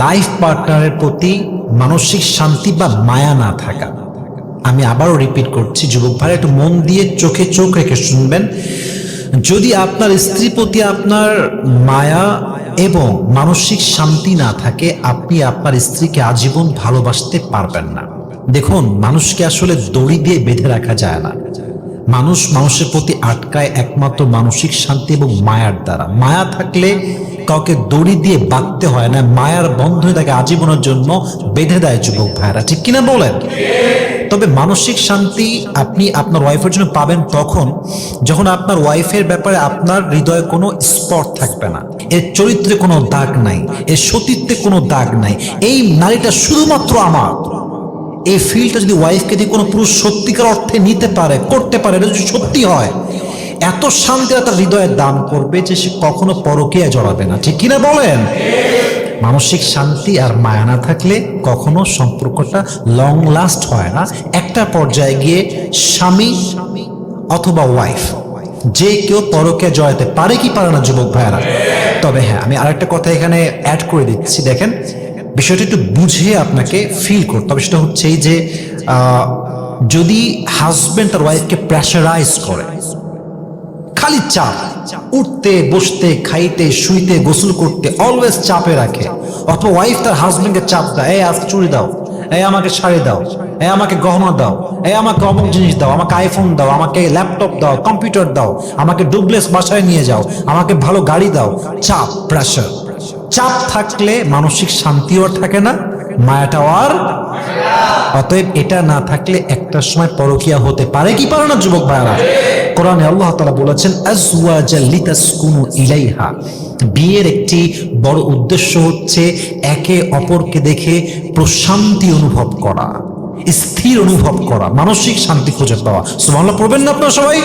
Life পার্টনারের প্রতি মানসিক শান্তি বা মায়া না থাকা। আমি আবারও রিপিট করছি, যুবক ভাই, একটু মন দিয়ে চোখে চোখ রেখে শুনবেন। যদি আপনার স্ত্রী প্রতি আপনার মায়া এবং মানসিক শান্তি না থাকে, আপনি আপনার স্ত্রীকে আজীবন ভালোবাসতে পারবেন না। দেখুন, মানুষকে আসলে দড়ি দিয়ে বেঁধে রাখা যায় না। মানুষ মানুষের প্রতি আটকায় একমাত্র মানসিক শান্তি এবং মায়ার দ্বারা। মায়া থাকলে কাউকে দড়ি দিয়ে বাঁধতে হয় না, মায়ার বন্ধনে তাকে আজীবনের জন্য বেঁধে দেয় যুবক ভাইরা ঠিক কিনা বলেন? তবে মানসিক শান্তি আপনি আপনার ওয়াইফের জন্য পাবেন তখন যখন আপনার ওয়াইফের ব্যাপারে আপনার হৃদয়ে কোনো স্পট থাকবে না। এর চরিত্রে কোনো দাগ নাই, এর সতীত্বে কোনো দাগ নাই। এই নারীটা শুধুমাত্র আমার। এই ফিলটা যদি ওয়াইফকে দিয়ে কোনো পুরুষ সত্যিকার অর্থে নিতে পারে, করতে পারে, এটা যদি সত্যি হয়, এত শান্তি তার হৃদয়ে দান করবে যে সে কখনো পরকীয়া জড়াবে না। ঠিক কিনা বলেন? মানসিক শান্তি আর মায়া না থাকলে কখনো সম্পর্কটা লং লাস্ট হয় না। একটা পর্যায়ে গিয়ে স্বামী অথবা ওয়াইফ যে কেউ পরকে জড়াতে পারে কি পারে না, যুবক ভাইয়ারা? তবে হ্যাঁ আমি আরেকটা কথা এখানে অ্যাড করে দিচ্ছি। দেখেন বিষয়টা একটু বুঝে আপনাকে ফিল করতে হবে। সেটা হচ্ছে এই যে যদি হাজবেন্ড তার ওয়াইফকে প্রেশারাইজ করে, খালি চাপ, উঠতে, বসতে, খাইতে, শুইতে, গোসল করতে অলওয়েজ চাপে রাখে, অথবা ওয়াইফ তার হাজবেন্ডকে চাপ দেয়, এই আজকে চুরি দাও, এই আমাকে শাড়ি দাও, এই আমাকে গহনা দাও, এই আমাকে অমুক জিনিস দাও, আমাকে আইফোন দাও, আমাকে ল্যাপটপ দাও কম্পিউটার দাও, আমাকে ডুবলেস বাসায় নিয়ে যাও, আমাকে ভালো গাড়ি দাও। চাপ প্রেশার চাপ থাকলে মানসিক শান্তিও থাকে না, মায়াটাও আর অতএব এটা না থাকলে একটা সময় পরকিয়া হতে পারে। কি পারে না যুবক ভাইরা কোরআনে আল্লাহ তাআলা বলেছেন ইলাইহা। বিয়ের একটি বড় উদ্দেশ্য হচ্ছে একে অপরকে দেখে প্রশান্তি অনুভব করা, স্থির অনুভব করা, মানসিক শান্তি খুঁজে পাওয়া। সুবহানাল্লাহ, পড়বেন না আপনারা সবাই?